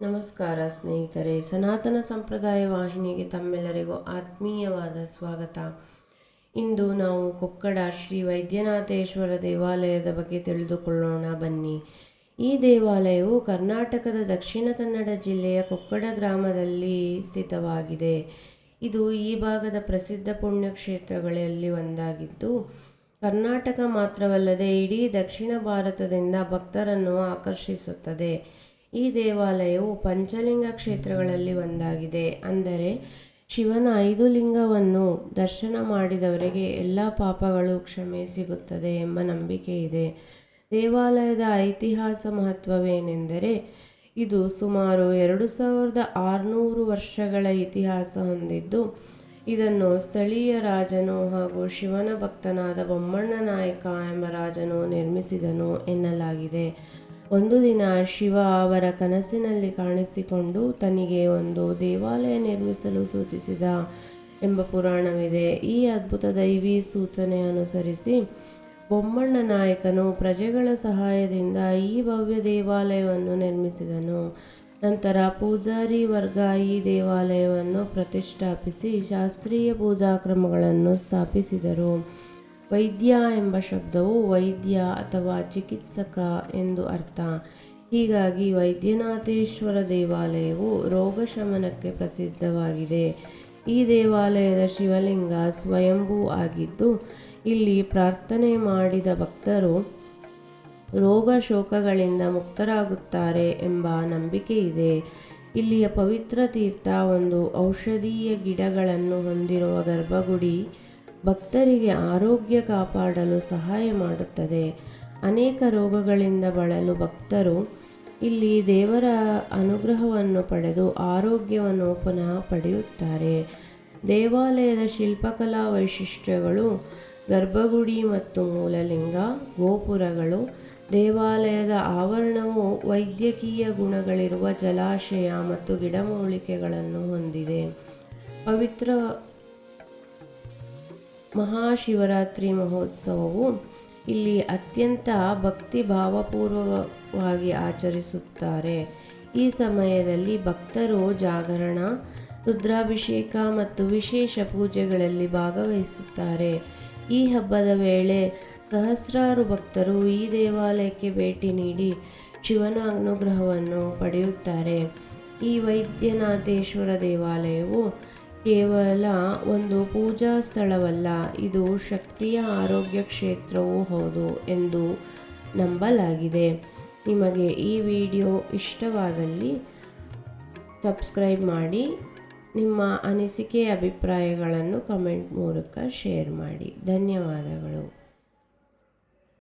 ನಮಸ್ಕಾರ ಸ್ನೇಹಿತರೆ, ಸನಾತನ ಸಂಪ್ರದಾಯ ವಾಹಿನಿಗೆ ತಮ್ಮೆಲ್ಲರಿಗೂ ಆತ್ಮೀಯವಾದ ಸ್ವಾಗತ. ಇಂದು ನಾವು ಕೊಕ್ಕಡ ಶ್ರೀ ವೈದ್ಯನಾಥೇಶ್ವರ ದೇವಾಲಯದ ಬಗ್ಗೆ ತಿಳಿದುಕೊಳ್ಳೋಣ. ಬನ್ನಿ. ಈ ದೇವಾಲಯವು ಕರ್ನಾಟಕದ ದಕ್ಷಿಣ ಕನ್ನಡ ಜಿಲ್ಲೆಯ ಕೊಕ್ಕಡ ಗ್ರಾಮದಲ್ಲಿ ಸ್ಥಿತವಾಗಿದೆ. ಇದು ಈ ಭಾಗದ ಪ್ರಸಿದ್ಧ ಪುಣ್ಯಕ್ಷೇತ್ರಗಳಲ್ಲಿ ಒಂದಾಗಿದ್ದು, ಕರ್ನಾಟಕ ಮಾತ್ರವಲ್ಲದೆ ಇಡೀ ದಕ್ಷಿಣ ಭಾರತದಿಂದ ಭಕ್ತರನ್ನು ಆಕರ್ಷಿಸುತ್ತದೆ. ಈ ದೇವಾಲಯವು ಪಂಚಲಿಂಗ ಕ್ಷೇತ್ರಗಳಲ್ಲಿ ಒಂದಾಗಿದೆ. ಅಂದರೆ ಶಿವನ ಐದು ಲಿಂಗವನ್ನು ದರ್ಶನ ಮಾಡಿದವರಿಗೆ ಎಲ್ಲ ಪಾಪಗಳು ಕ್ಷಮೆ ಸಿಗುತ್ತದೆ ಎಂಬ ನಂಬಿಕೆ ಇದೆ. ದೇವಾಲಯದ ಐತಿಹಾಸ ಮಹತ್ವವೇನೆಂದರೆ ಇದು ಸುಮಾರು ಎರಡು ಸಾವಿರದ ಆರುನೂರು ವರ್ಷಗಳ ಇತಿಹಾಸ ಹೊಂದಿದ್ದು, ಇದನ್ನು ಸ್ಥಳೀಯ ರಾಜನು ಹಾಗೂ ಶಿವನ ಭಕ್ತನಾದ ಬೊಮ್ಮಣ್ಣ ನಾಯಕ ಎಂಬ ರಾಜನು ನಿರ್ಮಿಸಿದನು ಎನ್ನಲಾಗಿದೆ. ಒಂದು ದಿನ ಶಿವ ಅವರ ಕನಸಿನಲ್ಲಿ ಕಾಣಿಸಿಕೊಂಡು ತನಗೆ ಒಂದು ದೇವಾಲಯ ನಿರ್ಮಿಸಲು ಸೂಚಿಸಿದ ಎಂಬ ಪುರಾಣವಿದೆ. ಈ ಅದ್ಭುತ ದೈವಿ ಸೂಚನೆ ಅನುಸರಿಸಿ ಬೊಮ್ಮಣ್ಣ ನಾಯಕನು ಪ್ರಜೆಗಳ ಸಹಾಯದಿಂದ ಈ ಭವ್ಯ ದೇವಾಲಯವನ್ನು ನಿರ್ಮಿಸಿದನು. ನಂತರ ಪೂಜಾರಿ ವರ್ಗ ಈ ದೇವಾಲಯವನ್ನು ಪ್ರತಿಷ್ಠಾಪಿಸಿ ಶಾಸ್ತ್ರೀಯ ಪೂಜಾ ಕ್ರಮಗಳನ್ನು ಸ್ಥಾಪಿಸಿದರು. ವೈದ್ಯ ಎಂಬ ಶಬ್ದವು ವೈದ್ಯ ಅಥವಾ ಚಿಕಿತ್ಸಕ ಎಂದು ಅರ್ಥ. ಹೀಗಾಗಿ ವೈದ್ಯನಾಥೇಶ್ವರ ದೇವಾಲಯವು ರೋಗಶಮನಕ್ಕೆ ಪ್ರಸಿದ್ಧವಾಗಿದೆ. ಈ ದೇವಾಲಯದ ಶಿವಲಿಂಗ ಸ್ವಯಂಭೂ ಆಗಿದ್ದು, ಇಲ್ಲಿ ಪ್ರಾರ್ಥನೆ ಮಾಡಿದ ಭಕ್ತರು ರೋಗ ಶೋಕಗಳಿಂದ ಮುಕ್ತರಾಗುತ್ತಾರೆ ಎಂಬ ನಂಬಿಕೆ ಇದೆ. ಇಲ್ಲಿಯ ಪವಿತ್ರ ತೀರ್ಥ ಒಂದು ಔಷಧೀಯ ಗಿಡಗಳನ್ನು ಹೊಂದಿರುವ ಗರ್ಭಗುಡಿ ಭಕ್ತರಿಗೆ ಆರೋಗ್ಯ ಕಾಪಾಡಲು ಸಹಾಯ ಮಾಡುತ್ತದೆ. ಅನೇಕ ರೋಗಗಳಿಂದ ಬಳಲು ಭಕ್ತರು ಇಲ್ಲಿ ದೇವರ ಅನುಗ್ರಹವನ್ನು ಪಡೆದು ಆರೋಗ್ಯವನ್ನು ಪುನಃ ಪಡೆಯುತ್ತಾರೆ. ದೇವಾಲಯದ ಶಿಲ್ಪಕಲಾ ವೈಶಿಷ್ಟ್ಯಗಳು ಗರ್ಭಗುಡಿ ಮತ್ತು ಮೂಲಲಿಂಗ, ಗೋಪುರಗಳು, ದೇವಾಲಯದ ಆವರಣವು ವೈದ್ಯಕೀಯ ಗುಣಗಳಿರುವ ಜಲಾಶಯ ಮತ್ತು ಗಿಡಮೂಲಿಕೆಗಳನ್ನು ಹೊಂದಿದೆ. ಪವಿತ್ರ ಮಹಾಶಿವರಾತ್ರಿ ಮಹೋತ್ಸವವು ಇಲ್ಲಿ ಅತ್ಯಂತ ಭಕ್ತಿ ಭಾವಪೂರ್ವವಾಗಿ ಆಚರಿಸುತ್ತಾರೆ. ಈ ಸಮಯದಲ್ಲಿ ಭಕ್ತರು ಜಾಗರಣ, ರುದ್ರಾಭಿಷೇಕ ಮತ್ತು ವಿಶೇಷ ಪೂಜೆಗಳಲ್ಲಿ ಭಾಗವಹಿಸುತ್ತಾರೆ. ಈ ಹಬ್ಬದ ವೇಳೆ ಸಹಸ್ರಾರು ಭಕ್ತರು ಈ ದೇವಾಲಯಕ್ಕೆ ಭೇಟಿ ನೀಡಿ ಶಿವನ ಅನುಗ್ರಹವನ್ನು ಪಡೆಯುತ್ತಾರೆ. ಈ ವೈದ್ಯನಾಥೇಶ್ವರ ದೇವಾಲಯವು ಕೇವಲ ಒಂದು ಪೂಜಾ ಸ್ಥಳವಲ್ಲ, ಇದು ಶಕ್ತಿಯ ಆರೋಗ್ಯ ಕ್ಷೇತ್ರವೂ ಹೌದು ಎಂದು ನಂಬಲಾಗಿದೆ. ನಿಮಗೆ ಈ ವಿಡಿಯೋ ಇಷ್ಟವಾದಲ್ಲಿ ಸಬ್ಸ್ಕ್ರೈಬ್ ಮಾಡಿ, ನಿಮ್ಮ ಅನಿಸಿಕೆ ಅಭಿಪ್ರಾಯಗಳನ್ನು ಕಮೆಂಟ್ ಮೂಲಕ ಶೇರ್ ಮಾಡಿ. ಧನ್ಯವಾದಗಳು.